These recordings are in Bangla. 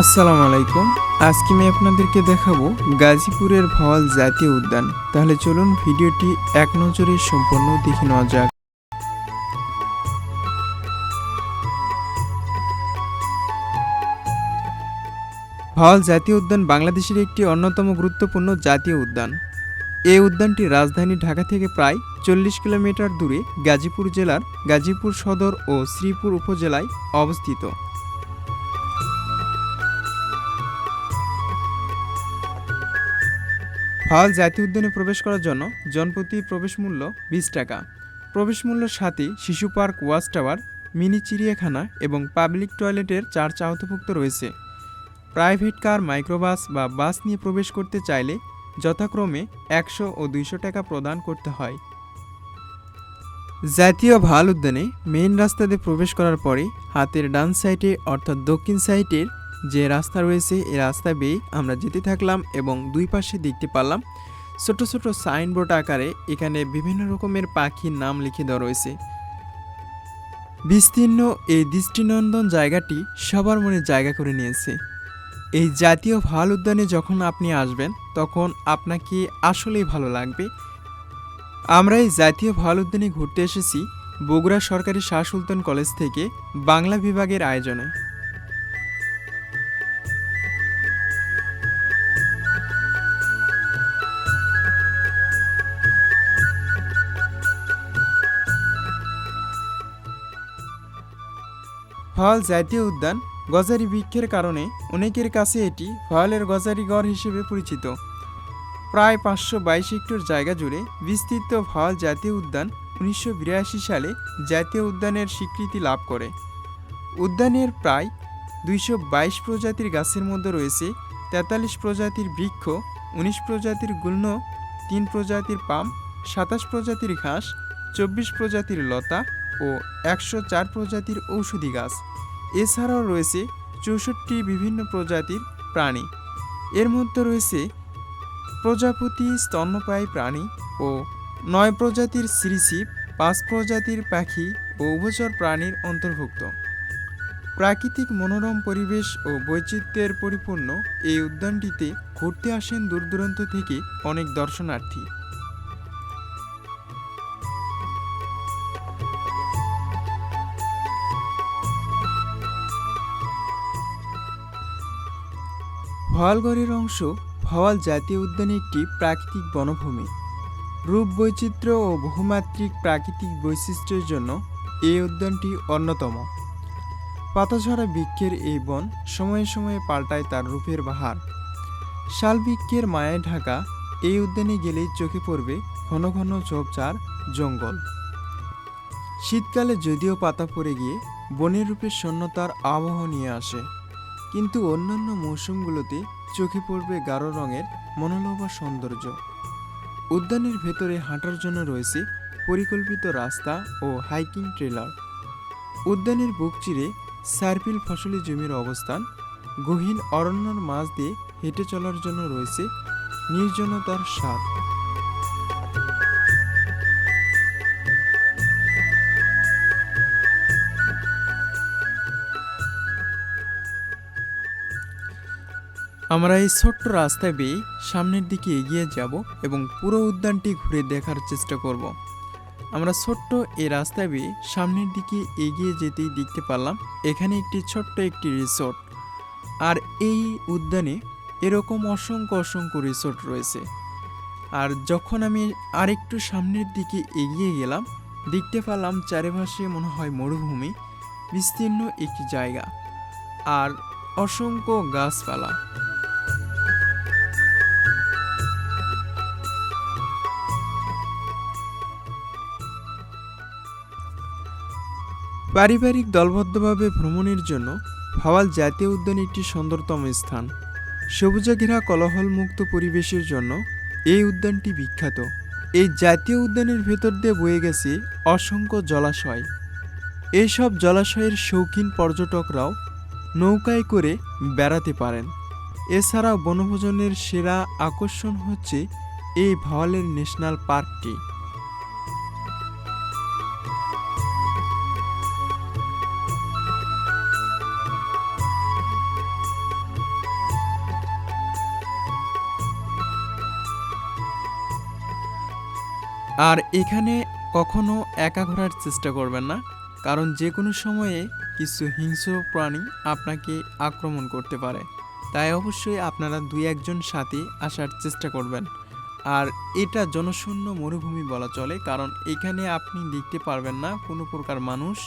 আসসালামু আলাইকুম। আজকে আমি আপনাদেরকে দেখাবো গাজীপুরের ভাওয়াল জাতীয় উদ্যান। তাহলে চলুন ভিডিওটি এক নজরে সম্পূর্ণ দেখে নেওয়া যাক। ভাওয়াল জাতীয় উদ্যান বাংলাদেশের একটি অন্যতম গুরুত্বপূর্ণ জাতীয় উদ্যান। এই উদ্যানটি রাজধানী ঢাকা থেকে প্রায় চল্লিশ কিলোমিটার দূরে গাজীপুর জেলার গাজীপুর সদর ও শ্রীপুর উপজেলায় অবস্থিত। ফাওয়াল জাতীয় উদ্যানে প্রবেশ করার জন্য জনপ্রতি প্রবেশ মূল্য বিশ টাকা। প্রবেশ মূল্যের সাথে শিশু পার্ক ওয়াচ টাওয়ার, মিনি চিড়িয়াখানা এবং পাবলিক টয়লেটের চার চাওতভুক্ত রয়েছে। প্রাইভেট কার, মাইক্রোবাস বা বাস নিয়ে প্রবেশ করতে চাইলে যথাক্রমে একশো ও দুইশো টাকা প্রদান করতে হয়। জাতীয় ভালো উদ্যানে মেইন রাস্তা দিয়ে প্রবেশ করার পরে হাতের ডান সাইডে অর্থাৎ দক্ষিণ সাইডের যে রাস্তা রয়েছে এই রাস্তা বেয়ে আমরা যেতে থাকলাম এবং দুই পাশে দেখতে পারলাম ছোট ছোট সাইনবোর্ড আকারে এখানে বিভিন্ন রকমের পাখির নাম লিখে দেওয়া রয়েছে। বিস্তীর্ণ এই দৃষ্টিনন্দন জায়গাটি সবার মনে জায়গা করে নিয়েছে। এই জাতীয় ভালো উদ্যানে যখন আপনি আসবেন, তখন আপনাকে আসলেই ভালো লাগবে। আমরা এই জাতীয় ভালো উদ্যানে ঘুরতে এসেছি বগুড়া সরকারি শাহ সুলতান কলেজ থেকে বাংলা বিভাগের আয়োজনে। ফল জাতীয় উদ্যান গজারি বৃক্ষের কারণে অনেকের কাছে এটি ফলের গজারি গড় হিসেবে পরিচিত। প্রায় পাঁচশো বাইশ হেক্টর জায়গা জুড়ে বিস্তৃত ফল জাতীয় উদ্যান উনিশশো বিরাশি সালে জাতীয় উদ্যানের স্বীকৃতি লাভ করে। উদ্যানের প্রায় দুইশো বাইশ প্রজাতির গাছের মধ্যে রয়েছে তেতাল্লিশ প্রজাতির বৃক্ষ, উনিশ প্রজাতির গুল্ম, তিন প্রজাতির পাম, সাতাশ প্রজাতির ঘাস, চব্বিশ প্রজাতির লতা ও একশো চার প্রজাতির ঔষধি গাছ। এছাড়াও রয়েছে চৌষট্টি বিভিন্ন প্রজাতির প্রাণী। এর মধ্যে রয়েছে প্রজাপতি স্তন্যপায়ী প্রাণী ও নয় প্রজাতির সৃসিপ পাঁচ প্রজাতির পাখি ও উভচর প্রাণীর অন্তর্ভুক্ত। প্রাকৃতিক মনোরম পরিবেশ ও বৈচিত্র্যের পরিপূর্ণ এই উদ্যানটিতে ঘুরতে আসেন দূর দূরান্ত থেকে অনেক দর্শনার্থী। ভাওয়ালগড়ের অংশ ভাওয়াল জাতীয় উদ্যানে একটি প্রাকৃতিক বনভূমি। রূপ বৈচিত্র্য ও বহুমাত্রিক প্রাকৃতিক বৈশিষ্ট্যের জন্য এই উদ্যানটি অন্যতম। পাতাঝরা বৃক্ষের এই বন সময়ে সময়ে পাল্টায় তার রূপের বাহার। শাল বৃক্ষের মায়ায় ঢাকা এই উদ্যানে গেলেই চোখে পড়বে ঘন ঘন ঝোপঝাড়, জঙ্গল। শীতকালে যদিও পাতা পড়ে গিয়ে বনের রূপে শূন্যতার আবহ নিয়ে আসে। কিন্তু অন্যান্য মৌসুমগুলোতে চোখে পড়বে গাঢ় রঙের মনোলোভা সৌন্দর্য। উদ্যানের ভেতরে হাঁটার জন্য রয়েছে পরিকল্পিত রাস্তা ও হাইকিং ট্রেলার। উদ্যানের বুক চিরে সার্পিল ফসলি জমির অবস্থান, গহীন অরণ্যর মাঝ দিয়ে হেঁটে চলার জন্য রয়েছে নির্জনতার স্বাদ। আমরা এই ছোট্ট রাস্তায় বেয়ে সামনের দিকে এগিয়ে যাব এবং পুরো উদ্যানটি ঘুরে দেখার চেষ্টা করব। আমরা ছোট্ট এই রাস্তায় বেয়ে সামনের দিকে এগিয়ে যেতেই দেখতে পারলাম, এখানে একটি ছোট্ট একটি রিসোর্ট। আর এই উদ্যানে এরকম অসংখ্য অসংখ্য রিসোর্ট রয়েছে। আর যখন আমি আরেকটু সামনের দিকে এগিয়ে গেলাম, দেখতে পেলাম চারিপাশে মনে হয় মরুভূমি, বিস্তীর্ণ একটি জায়গা। আর অসংখ্য গাছপালা। পারিবারিক দলবদ্ধভাবে ভ্রমণের জন্য ভাওয়াল জাতীয় উদ্যান একটি সুন্দরতম স্থান। সবুজে ঘেরা কোলাহলমুক্ত পরিবেশের জন্য এই উদ্যানটি বিখ্যাত। এই জাতীয় উদ্যানের ভেতর দিয়ে বয়ে গেছে অসংখ্য জলাশয়। এইসব জলাশয়ের শৌখিন পর্যটকরাও নৌকায় করে বেড়াতে পারেন। এছাড়াও বনভোজনের সেরা আকর্ষণ হচ্ছে এই ভাওয়ালের ন্যাশনাল পার্কটি। আর এখানে কখনো একা ঘোরার চেষ্টা করবেন না, কারণ যে কোনো সময়ে কিছু হিংস্র প্রাণী আপনাকে আক্রমণ করতে পারে। তাই অবশ্যই আপনারা দুই একজন সাথে আসার চেষ্টা করবেন। আর এটা জনশূন্য মরুভূমি বলা চলে, কারণ এখানে আপনি দেখতে পারবেন না কোনো প্রকার মানুষ।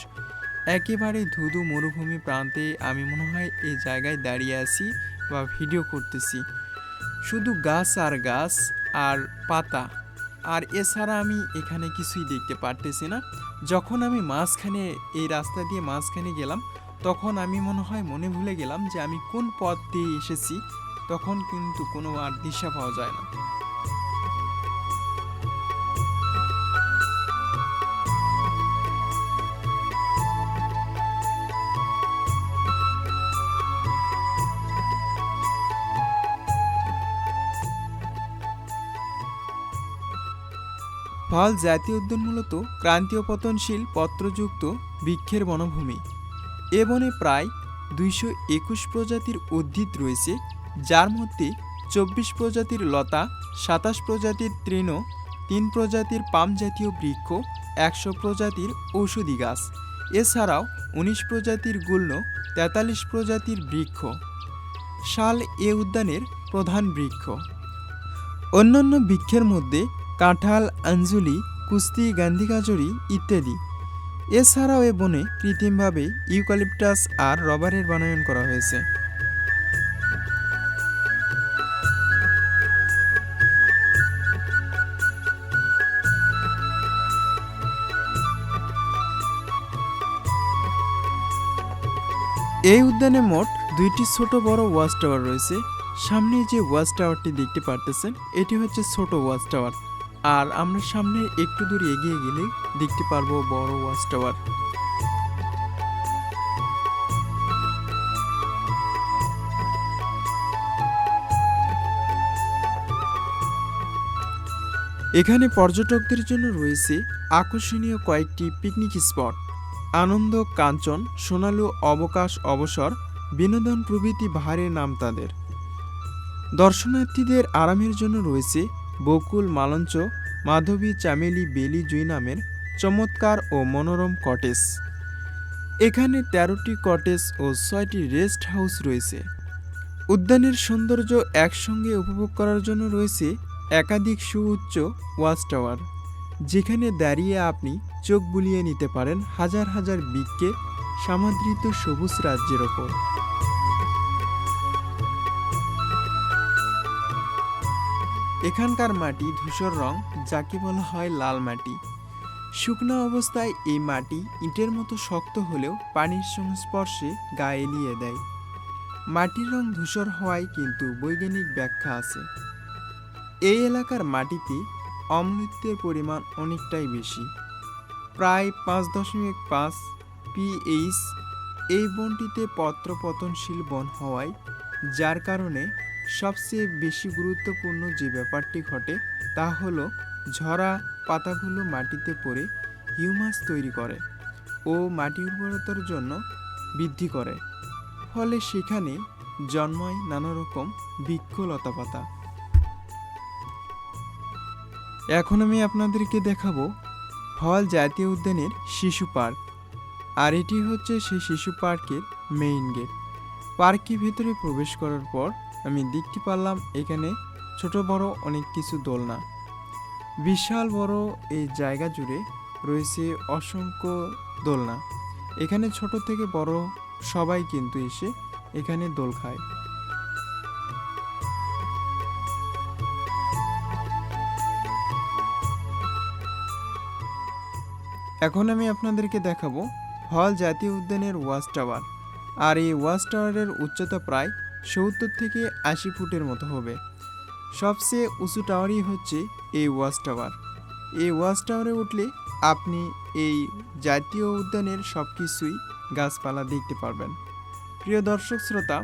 একেবারে ধুধু মরুভূমি প্রান্তে আমি মনে হয় এই জায়গায় দাঁড়িয়ে আছি বা ভিডিও করতেছি। শুধু গাছ আর গাছ আর পাতা আর এছাড়া আমি এখানে কিছুই দেখতে পারতেছি না। যখন আমি মাঝখানে এই রাস্তা দিয়ে মাঝখানে গেলাম, তখন আমি মনে হয় মনে ভুলে গেলাম যে আমি কোন পথ দিয়ে এসেছি, তখন কিন্তু কোনো আর দিশা পাওয়া যায় না। ফল জাতীয় উদ্যান মূলত ক্রান্তীয় পতনশীল পত্রযুক্ত বৃক্ষের বনভূমি। এ বনে প্রায় দুইশো একুশ প্রজাতির উদ্ভিদ রয়েছে, যার মধ্যে চব্বিশ প্রজাতির লতা, সাতাশ প্রজাতির তৃণ, তিন প্রজাতির পাম জাতীয় বৃক্ষ, একশো প্রজাতির ঔষধি গাছ। এছাড়াও উনিশ প্রজাতির গুল্ম, তেতাল্লিশ প্রজাতির বৃক্ষ। শাল এ উদ্যানের প্রধান বৃক্ষ। অন্যান্য বৃক্ষের মধ্যে কাঁঠাল, আঞ্জলি, কুস্তি, গান্ধী গান্ধীগাজরি ইত্যাদি। এছাড়াও এ বনে কৃত্রিমভাবে ইউক্যালিপটাস আর রবারের বানায়ন করা হয়েছে। এই উদ্যানে মোট দুইটি ছোট বড় ওয়াচ টাওয়ার রয়েছে। সামনে যে ওয়াচ টাওয়ারটি দেখতে পারতেছেন, এটি হচ্ছে ছোট ওয়াচ টাওয়ার। আর আমরা সামনে একটু দূর এগিয়ে গেলে দেখতে পারব বড় ওয়াচ টাওয়ার। এখানে পর্যটকদের জন্য রয়েছে আকর্ষণীয় কয়েকটি পিকনিক স্পট আনন্দ, কাঞ্চন, সোনালু অবকাশ অবসর, বিনোদন প্রভৃতি ভারে নাম তাদের। দর্শনার্থীদের আরামের জন্য রয়েছে বকুল মালঞ্চ, মাধবী চামেলি বেলি জুই নামের চমৎকার ও মনোরম কটেজ। এখানে তেরোটি কটেজ ও ছয়টি রেস্ট হাউস রয়েছে। উদ্যানের সৌন্দর্য একসঙ্গে উপভোগ করার জন্য রয়েছে একাধিক সুউচ্চ ওয়াচ টাওয়ার, যেখানে দাঁড়িয়ে আপনি চোখ বুলিয়ে নিতে পারেন হাজার হাজার বৃক্ষের সামাদৃত সবুজ রাজ্যের ওপর। এখানকার মাটি ধূসর রং যাকে বলা হয় লাল মাটি। শুকনো অবস্থায় এই মাটি ইটের মতো শক্ত হলেও পানির সংস্পর্শে গায়ে এলিয়ে দেয়। মাটির রং ধূসর হওয়ায় কিন্তু বৈজ্ঞানিক ব্যাখ্যা আছে। এই এলাকার মাটিতে অম্লত্বের পরিমাণ অনেকটাই বেশি। প্রায় পাঁচ দশমিক পাঁচ পিএইচ এই বনটিতে পত্রপতনশীল বন হওয়ায়, যার কারণে সবচেয়ে বেশি গুরুত্বপূর্ণ যে ব্যাপারটি ঘটে, তা হলো ঝরা পাতাগুলো মাটিতে পড়ে হিউমাস তৈরি করে ও মাটি উর্বরতার জন্য বৃদ্ধি করে। ফলে সেখানে জন্মায় নানা রকম বৃক্ষ লতাপাতা এখন আমি আপনাদেরকে দেখাবো ফল জাতীয় উদ্যানের শিশু পার্ক। আর এটি হচ্ছে সেই শিশু পার্কের মেইন গেট। পার্কের ভেতরে প্রবেশ করার পর আমি দেখতে পারলাম এখানে ছোট বড় অনেক কিছু দোলনা। বিশাল বড় এই জায়গা জুড়ে রয়েছে অসংখ্য দোলনা। এখানে ছোট থেকে বড় সবাই কিন্তু এসে এখানে দোল খায়। এখন আমি আপনাদেরকে দেখাবো হল জাতীয় উদ্যানের ওয়াচ টাওয়ার। আর এই ওয়াচ টাওয়ারের উচ্চতা প্রায় সত্তর থেকে আশি ফুটের মতো হবে। সবচেয়ে উঁচু টাওয়ারই হচ্ছে এই ওয়াচ টাওয়ার। এই ওয়াচ টাওয়ারে উঠলে আপনি এই জাতীয় উদ্যানের সব কিছুই গাছপালা দেখতে পারবেন। প্রিয় দর্শক শ্রোতা,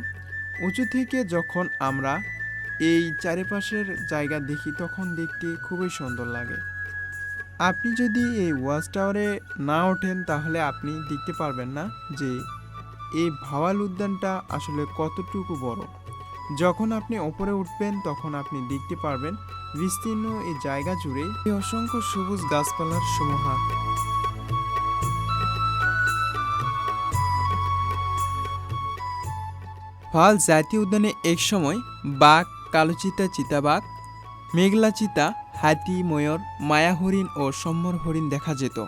উঁচু থেকে যখন আমরা এই চারিপাশের জায়গা দেখি, তখন দেখতে খুবই সুন্দর লাগে। আপনি যদি এই ওয়াচ টাওয়ারে না ওঠেন, তাহলে আপনি দেখতে পারবেন না যে এই ভাওয়াল উদ্যানটা আসলে কতটুকু বড়? যখন আপনি ওপরে উঠবেন, তখন আপনি দেখতে পারবেন বিস্তীর্ণ এই জায়গা জুড়ে এই অসংখ্য সবুজ গাছপালার সমাহার। ফল জাতীয় উদ্যানে একসময় বাঘ, কালোচিতা, চিতাবাঘ, মেঘলা চিতা, হাতি, ময়ূর, মায়া হরিণ ও সম্মর হরিণ দেখা যেত।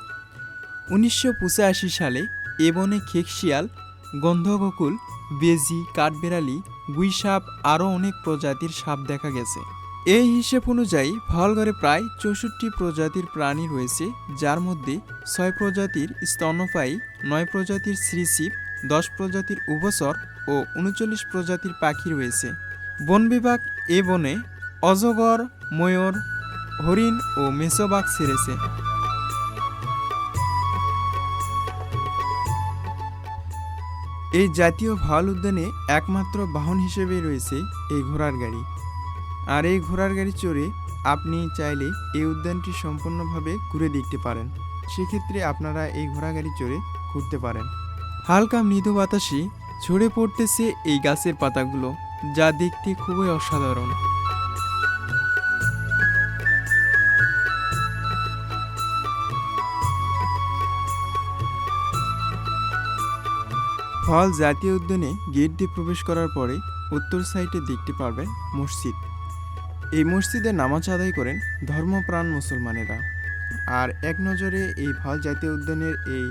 উনিশশো পঁচাশি সালে এবনে বনে খেকশিয়াল গন্ধগোকুল, বেজি, কাঠবেড়ালি, গুইসাপ আরও অনেক প্রজাতির সাপ দেখা গেছে। এই হিসেব অনুযায়ী ভাওয়ালগড়ে প্রায় চৌষট্টি প্রজাতির প্রাণী রয়েছে, যার মধ্যে ছয় প্রজাতির স্তন্যপায়ী, নয় প্রজাতির শ্রীশিপ, দশ প্রজাতির উভচর ও উনচল্লিশ প্রজাতির পাখি রয়েছে। বন বিভাগ এ বনে অজগর, ময়ূর, হরিণ ও মেসোবাগ ছেড়েছে। এই জাতীয় ভাওয়াল উদ্যানে একমাত্র বাহন হিসেবে রয়েছে এই ঘোড়ার গাড়ি। আর এই ঘোড়ার গাড়ি চড়ে আপনি চাইলে এই উদ্যানটি সম্পূর্ণভাবে ঘুরে দেখতে পারেন। সেক্ষেত্রে আপনারা এই ঘোড়া গাড়ি চড়ে ঘুরতে পারেন। হালকা মৃদু বাতাসে ঝরে পড়তেছে এই গাছের পাতাগুলো, যা দেখতে খুবই অসাধারণ। ফল জাতীয় উদ্যানে গেট দিয়ে প্রবেশ করার পরে উত্তর সাইডে দেখতে পারবেন মসজিদ। এই মসজিদে নামাজ আদায় করেন ধর্মপ্রাণ মুসলমানেরা। আর এক নজরে এই ফল জাতীয় উদ্যানের এই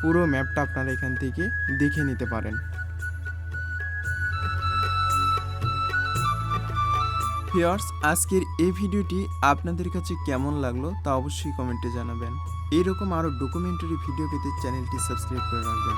পুরো ম্যাপটা আপনারা এখান থেকে দেখে নিতে পারেন। ভিওর্স আজকের এই ভিডিওটি আপনাদের কাছে কেমন লাগল তা অবশ্যই কমেন্টে জানাবেন। এইরকম আরও ডকুমেন্টারি ভিডিও পেতে চ্যানেলটি সাবস্ক্রাইব করে রাখবেন।